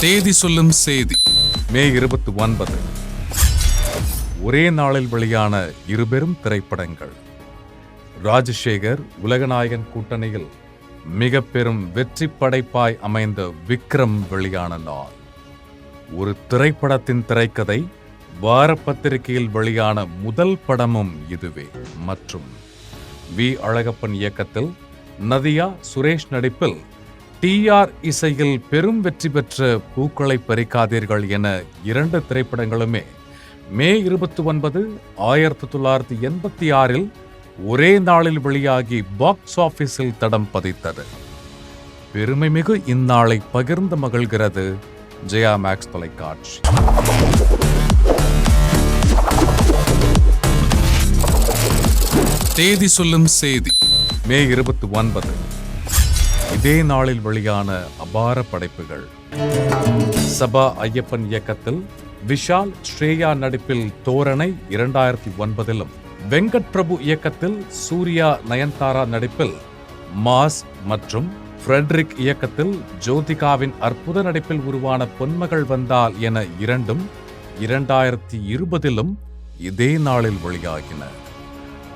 தேதி சொல்லும் செய்தி. மே இருபத்தி ஒன்பது. ஒரே நாளில் வெளியான இருபெரும் திரைப்படங்கள். ராஜசேகர் உலகநாயகன் கூட்டணியில் மிக பெரும் வெற்றி படைப்பாய் அமைந்த விக்ரம் வெளியான நாள். ஒரு திரைப்படத்தின் திரைக்கதை வாரப்பத்திரிகையில் வெளியான முதல் படமும் இதுவே. மற்றும் வி. அழகப்பன் இயக்கத்தில் நதியா சுரேஷ் நடிப்பில் டிஆர் இசையில் பெரும் வெற்றி பெற்ற பூக்களை பறிக்காதீர்கள் என இரண்டு திரைப்படங்களுமே. மே இருபத்தி ஒன்பது ஆயிரத்தி தொள்ளாயிரத்தி எண்பத்தி ஆறில் ஒரே நாளில் வெளியாகி பாக்ஸ் ஆபீஸில் தடம் பதித்தது. பெருமைமிகு இந்நாளை பகிர்ந்து மகிழ்கிறது ஜெயா மேக்ஸ் தொலைக்காட்சி. தேதி சொல்லும் செய்தி. மே இருபத்தி ஒன்பது இதே நாளில் வெளியான அபார படைப்புகள். சபா ஐயப்பன் இயக்கத்தில் விஷால் ஸ்ரேயா நடிப்பில் தோரணை இரண்டாயிரத்தி ஒன்பதிலும். வெங்கட் பிரபு இயக்கத்தில் சூர்யா நயன்தாரா நடிப்பில் மாஸ் மற்றும் ஃப்ரெட்ரிக் இயக்கத்தில் ஜோதிகாவின் அற்புத நடிப்பில் உருவான பொன்மகள் வந்தால் என இரண்டும் இரண்டாயிரத்தி இருபதிலும் இதே நாளில் வெளியாகின.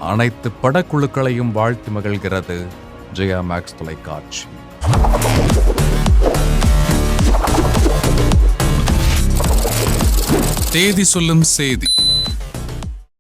அனைத்து படக்குழுக்களையும் வாழ்த்தி மகிழ்கிறது ஜெயா மேக்ஸ் தொலைக்காட்சி தேதி சொல்லும் செய்தி.